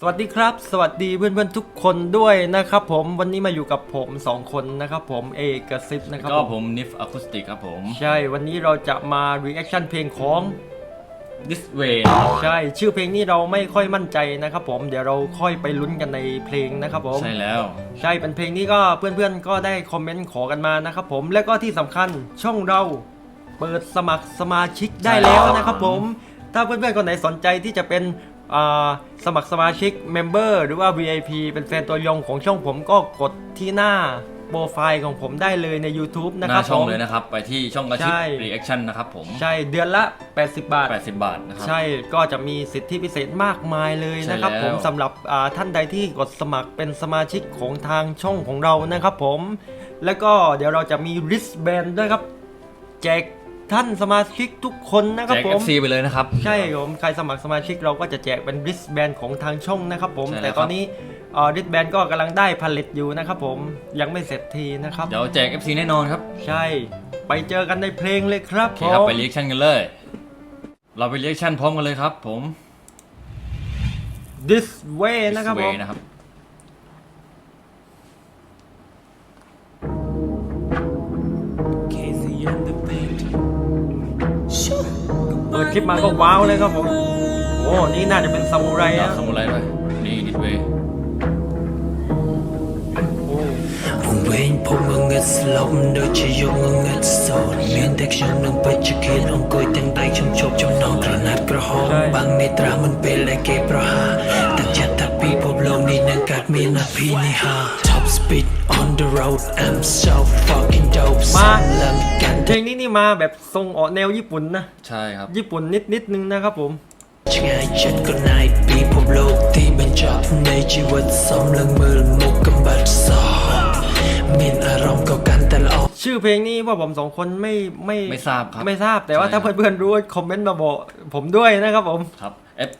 สวัสดีครับ สวัสดีเพื่อนๆทุกคนด้วยนะครับผมวันนี้มาอยู่กับผมสองคนนะครับผมเอกกับซิปนะครับก็ผมผมนิฟอะคูสติกครับผม ใช่วันนี้เราจะมา reaction เพลงของ This Way ใช่ชื่อเพลงนี้เราไม่ค่อยมั่นใจนะครับผมเดี๋ยวเราค่อยไปลุ้นกันในเพลงนะครับผม ใช่แล้ว ใช่เป็นเพลงนี้ก็เพื่อนๆก็ได้คอมเมนต์ขอกันมานะครับผมและก็ที่สำคัญช่องเราเปิดสมัครสมาชิกได้แล้วนะครับผม ถ้าเพื่อนๆคนไหนสนใจที่จะเป็นอ่า สมัครสมาชิกเมมเบอร์หรือว่า VIP เป็นแฟนตัวยงของช่องผมก็กดที่หน้าโปรไฟล์ของผมได้เลยใน YouTube หนะคน้ารับช่องผม เลยนะครับ ไปที่ช่องกระชิบ ใช่ Reaction นะครับผม ใช่เดือนละ 80 บาท 80 บาทนะครับ ใช่ก็จะมีสิทธิพิเศษมากมายเลยนะครับ ใช่แล้ว ผมสำหรับอ่าท่านใดที่กดสมัครเป็นสมาชิกของทางช่องของเรานะครับผม แล้วก็เดี๋ยวเราจะมี wristband ด้วยครับ แจก ท่านสมาชิกทุกคนนะคแจรับกผม FC ไปเลยนะครับ ใช่ผมใครสมัครสมาชิกเราก็จะแจกเป็น wristband ของทางช่องนะครับผม ใช่แล้ว แต่ตอนนี้อ่า wristband ก็กำลังได้ผลิตอยู่นะครับผมยังไม่เสร็จทีนะครับ เดี๋ยวแจก FC แน่นอนครับใช่ไปเจอกันในเพลงเลยครับโอเคครับผมไป Reaction กันเลย เราไป Reaction พร้อมกันเลยครับ ผม this way นะครับ This ผ Way มนะครับเปิดค ลิปมาก็ว้าวเลยครับผม โอ้ นี่น่าจะเป็นซามูไร ดา นะ บสมุไรด้วยนี่ This Way โอ้ ผมเองผมងងឹតស្លុកដូចជាយកងងឹតសោតមានតែខ្ញុំនឹងបច្ចុប្បន្នអង្គុយទាំងដៃខ្ញុំជប់ចំណងក្រណាត់ក្រហមបាំងនេត្រាមិនពេលដែលគេប្រហារតែចិត្តថាពិភពលោកនេះនឹងកើតមានអភិនិហា Top Speed on the road I'm so fucking dope มาเพลงนี้นี่มาแบบทรงออกแนวญี่ปุ่นนะ ใช่ครับ ญี่ปุ่นนิดนิดนึงนะครับผมช่างฉันก็นายปีผมโลกที่มันจอบในชีวิตสมลังมือมุกกำบัดสอบมินอารมณ์เก่ากันแต่ละออชื่อเพลงนี้ว่าผมสองคนไม่ไม่ไม่ทราบครับ ไม่ทราบแต่ว่าถ้าเพื่อนๆรู้คอมเมนต์มาบอกผมด้วยนะครับผมครับ F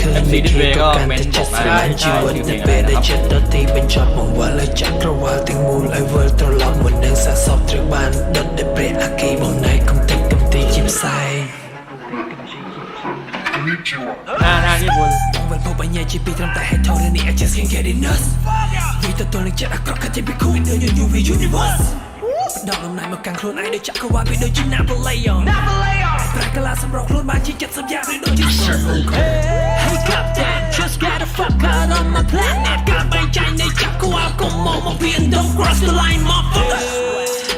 ឃើញមានគេក៏កាន់តែចិត្តស្រឡាញ់ជីវិតនៅពេលដែលចិត្តដទីបញ្ចប់មកវល់ហើយចាក់ក្រវល់ទាំងមូលឲ្យវល់ត្រឡប់មកនឹងសាសពត្រូវបានដុតដោយព្រះអគិបងណៃកំតិចកំទីជាផ្សាយណាណានេះបុលវល់ពុបញ្ញាជាពីត្រឹមតែហេតុរនេះ I just can't get enough វិទទទួលនឹងចិត្តអាក្រក់កាត់ជាពីគូនៅ UV universe ដល់លំណៃមកកាន់ខ្លួនឯងដោយចាក់ក្រវល់ពីដូចជា Napoleon Napoleon ប្រែកាឡាសម្រងខ្លួនបានជាចិត្តសម្យ៉ាងឬដូចជា Sherlock Hey Captain just get the fuck out of my planet ការបែងចែកនៃចក្រវាលកុំមកមកវា don't cross the line motherfucker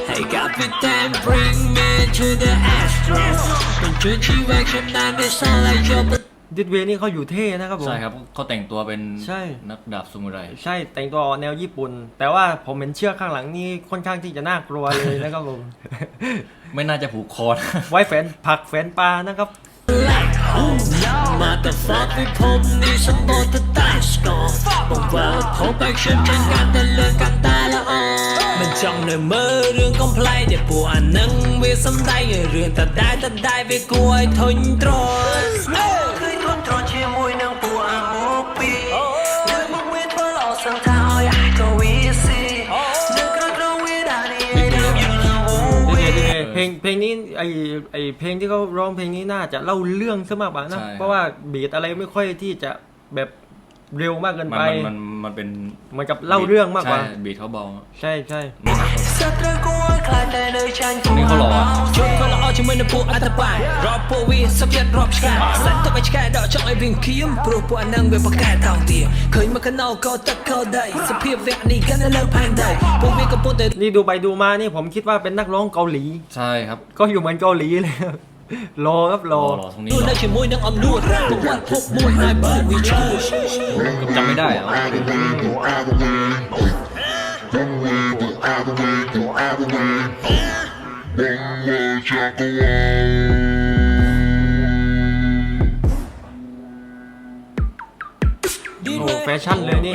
Hey Captain bring me to the astro បញ្ជូនជីវិតខ្ញុំបានវាសាឡៃយក ดิดเวนี่เขาอยู่เท่นะครับผม ใช่ครับเขาแต่งตัวเป็นใช่ นักดาบสมุไร ใช่แต่งตัวออกแนวญี่ปุ่น แต่ว่าผมเห็นเชือกข้างหลังนี่ค่อนข้างที่จะน่ากลัวเลยนะครับผม ไม่น่าจะผูกคอนะ ไว้แฝนผักแฝนปลานะครับ มาแต่ฟ้าไปผมนี่สมบูรณ์แต่ใต้สกอร์บอกว่าผมไปฉันเป็นการแต่เรื่องกันตาละออมันจ้องในมือเรื่องกำไพลแต่ปวดนังเวสำได้เรื่องแต่ได้แต่ได้ไปกล้วยทนตรอ เวดิดเวเพลงเพลงนี้ไอไอเพลงที่เขาร้องเพลงนี้น่าจะเล่าเรื่องซะมากกว่านะ ใช่ครับ เพราะว่าบีทอะไรไม่ค่อยที่จะแบบ เร็วมากเกิน มัน ไป มันมันมันเป็น เหมือนกับเล่าเรื่องมากกว่า ใช่บีทเขาเบา ใช่ใช่ សត្រូវគួរខ្លាចតែនៅចាញ់ នេះเขาหล่ออะ ជួយគាត់ល្អជាមួយនឹងពួកអត្តបាយរាប់ពួកវាសុខចិត្តរាប់ឆ្កែសាច់ទៅឲ្យឆ្កែដកចង់ឲ្យវិញគៀមព្រោះពួកអានឹងវាបកកែតោងទៀឃើញមកកណោក៏ទឹកក៏ដីសភាពវគ្គនេះកាន់តែលើផែនដីពួកវាកំពុងតែ นี่ดูไปดูมานี่ผมคิดว่าเป็นนักร้องเกาหลี ใช่ครับ ก็อยู่เหมือนเกาหลีเลย รอครับรอรอตรงนี้อจำไม่ได้อะ โอ้แฟชั่นเลยนี่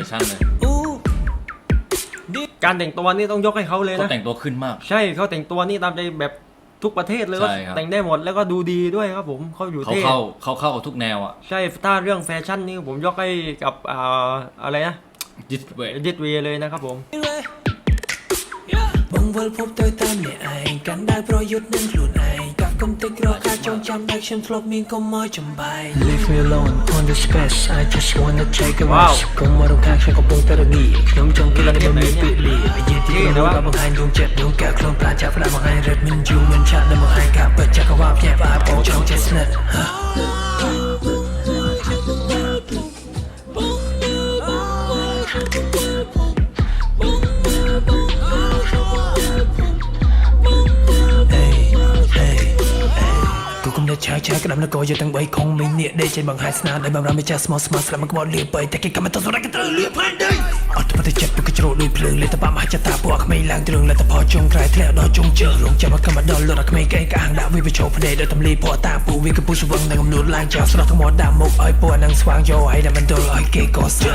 การแต่งตัวนี่ต้องยกให้เขาเลยเขานะ แต่งตัวขึ้นมาก ใช่เขาแต่งตัวนี่ตามใจแบบ ทุกประเทศเลยก็แต่งได้หมดแล้วก็ดูดีด้วยครับผมเขาอยู่เขาเขาเข้าเขาเข้ากับทุกแนวอะใช่ถ้าเรื่องแฟชั่นนี่ผมยกให้กับอ่าอะไรนะดิสเวเอดิทเวเลยนะครับผมบงเวลพบโดยตามในไอกันได้เพราะยุทนั้นคลุนไอ không thích nó khác trong trăm action flop miên không mơ chầm bài Leave me alone on this space I just wanna take a rest. Không mơ đồng khác sẽ có bốn tới đồng nghi Nhóm trong kia là đêm miễn bị lì Vì gì thì có hôn đã bằng hai dung chết Đúng cả không ta chả phải là bằng hai rệt Mình dù mình chả là bằng hai cả Bật chả có vạp nhẹ và áp Trong chết snit ហាញរឹតមិនយូរមិនឆាប់ដែលបង្ហាញការពិតចក្រវាលភ្ញាក់ផ្អើលបងចង់ចេះស្និទ្ធ กูกำลังช้าช้ากระดำแล้วก็อย่าตั้งไว้คงไม่เนี่ยได้ใจบางหายสนานได้บางรำไม่จ้าสมอสมาสลับมันก็บอลเลียไปแต่แกก็ไม่ต้องสนกันตรึงเลียพันได้อดตัวแต่เจ็บปกระโจนด้วยเพลิงเลยแต่ป้ามาจะตาปวกไม่ล้างตรึงแล้วแต่พอจงกลายแถวดอจงเจอลงจะมาก็มาดอนลดรักไม่ไกลกลางดาวิไปโชว์พเดโดยทำลีพอตาปูวิกปูสวังนางกำนุนล้างจากสลับทั้งหมดดามกอ้อยปัวนางสว่างโยให้ดามันโดนอ้อยเกยก่อเสือ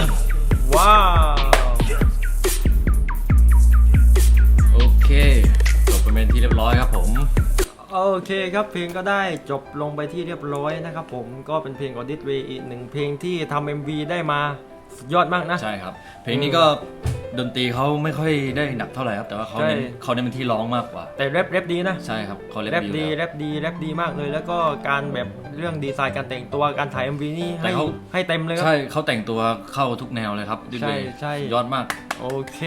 ว้าว โอเคจบเป็นที่เรียบร้อยครับผม โอเคครับเพลงก็ได้จบลงไปที่เรียบร้อยนะครับผมก็เป็นเพลงของดิสเวย์อีกหนึ่งเพลงที่ทำ MV ได้มาสุดยอดมากนะ ใช่ครับ เพลงนี้ก็ดนตรีเขาไม่ค่อยได้หนักเท่าไหร่ครับ แต่ว่าเขาเน้นใช่ เขาเน้นเป็นที่ร้องมากกว่า แต่แรปแรปดีนะใช่ครับเขาเล่นแรปดีดีอยู่แรแล้ว ปดีแรปดีมากเลย แล้วก็การแบบเรื่องดีไซน์การแต่งตัวการถ่าย MV นี่แต่ให้เขา ให้เต็มเลยครัใช่บเขาแต่งตัวเข้าทุกแนวเลยครับดิใช่เวยใช่ ยอดมาก โอเค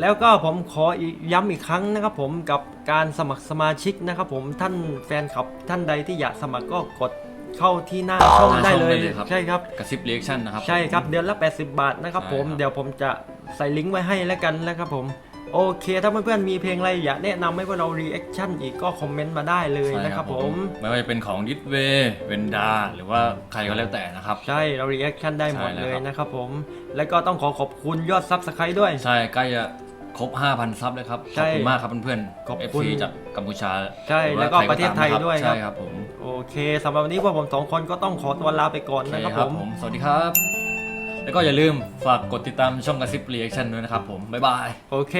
แล้วก็ผมขออีกย้ำอีกครั้งนะครับผมกับการสมัครสมาชิกนะครับผมท่านแฟนคลับท่านใดที่อยากสมัครก็กดเข้าที่หน้าช่องหน้าได้ช่องเลยได้เลยครับใช่ครับกระซิบเรีแอคชั่นนะครับใช่ครับเดือนละ 80 บาทนะครับใช่ผมครับเดี๋ยวผมจะใส่ลิงก์ไว้ให้แล้วกันแล้วครับผม โอเค ถ้าเพื่อนๆมีเพลงอะไรอยากแนะนำให้พวกเรารีแอคชั่นอีกก็คอมเมนต์มาได้เลยใช่นะครับผม ไม่ว่าจะเป็นของดิสเวย์เวนดาหรือว่าใครก็แล้วแต่นะครับ ใช่เรารีแอคชั่นได้หมดใช่แล้วเลยครับนะครับผม แล้วก็ต้องขอขอบคุณยอดซับสไครต์ด้วย ใช่ใกล้จะครบ 5,000 ซับเลยครับใช่ขอบคุณมากครับเพื่อนขอบๆคุณ FC จากกัมพูชา ใช่หอแล้วก็ใคประเทศไทยตามนคบด้วยครับ ใช่ครับผม โอเคสำหรับวันนี้พวกผมสองคนก็ต้องขอตัวลาไปก่อนโอเคนะครับคผรับมผม สวัสดีครับ แล้วก็อย่าลืมฝากกดติดตามช่องกระซิบเรีแอคชั่นด้วยนะครับผม บ๊ายบาย โอเค